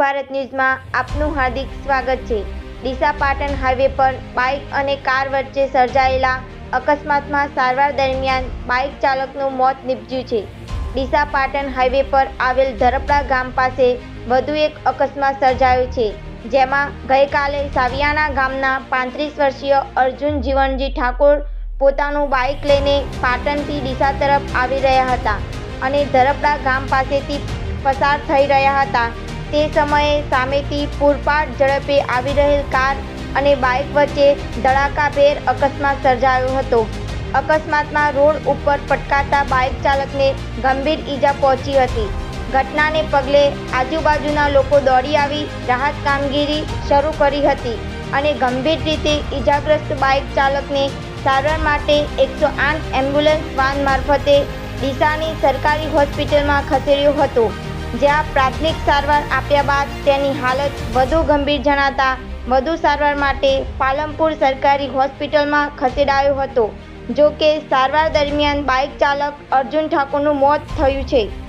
ભારત ન્યૂઝમાં આપનું હાર્દિક સ્વાગત છે. ડીસા પાટણ હાઈવે પર બાઇક અને કાર વચ્ચે સર્જાયેલા અકસ્માતમાં સારવાર દરમિયાન બાઇક ચાલકનું મોત નીપજ્યું છે. ડીસા પાટણ હાઈવે પર આવેલ ધરપડા ગામ પાસે વધુ એક અકસ્માત સર્જાયો છે, જેમાં ગઈકાલે સાવિયાણા ગામના પાંત્રીસ વર્ષીય અર્જુન જીવનજી ઠાકોર પોતાનું બાઇક લઈને પાટણથી ડીસા તરફ આવી રહ્યા હતા અને ધરપડા ગામ પાસેથી પસાર થઈ રહ્યા હતા. તે સમયે સામેથી પૂરપાટ ઝડપે આવી રહેલ કાર અને બાઇક વચ્ચે ધડાકાભેર અકસ્માત સર્જાયો હતો. અકસ્માતમાં રોડ ઉપર પટકાતા બાઇક ચાલકને ગંભીર ઈજા પહોંચી હતી. ઘટનાને પગલે આજુબાજુના લોકો દોડી આવી રાહત કામગીરી શરૂ કરી હતી અને ગંભીર રીતે ઈજાગ્રસ્ત બાઇક ચાલકને સારવાર માટે એકસો આઠ એમ્બ્યુલન્સ વાન મારફતે ડીસાની સરકારી હોસ્પિટલમાં ખસેડ્યો હતો. જ્યાં પ્રાથમિક સારવાર આપ્યા બાદ તેની હાલત વધુ ગંભીર જણાતા વધુ સારવાર માટે પાલમપુર સરકારી હોસ્પિટલમાં ખસેડાયો હતો જો કે સારવાર દરમિયાન બાઇક ચાલક અર્જુન ઠાકોરનું મોત થયું છે.